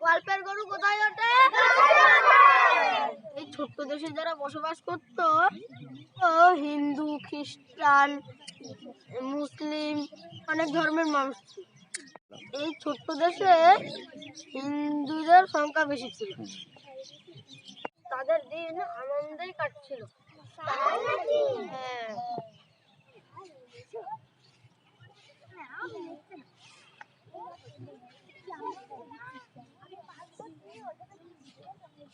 গল্পের গরু কোথায় ওঠে? এই ছোট্ট দেশে যারা বসবাস করত তো হিন্দু খ্রিস্টান মুসলিম অনেক ধর্মের মানুষ এই ছোট্ট দেশে হিন্দুদের সংখ্যা বেশি ছিল। তাদের দিন আনন্দেই কাটছিল। হ্যাঁ।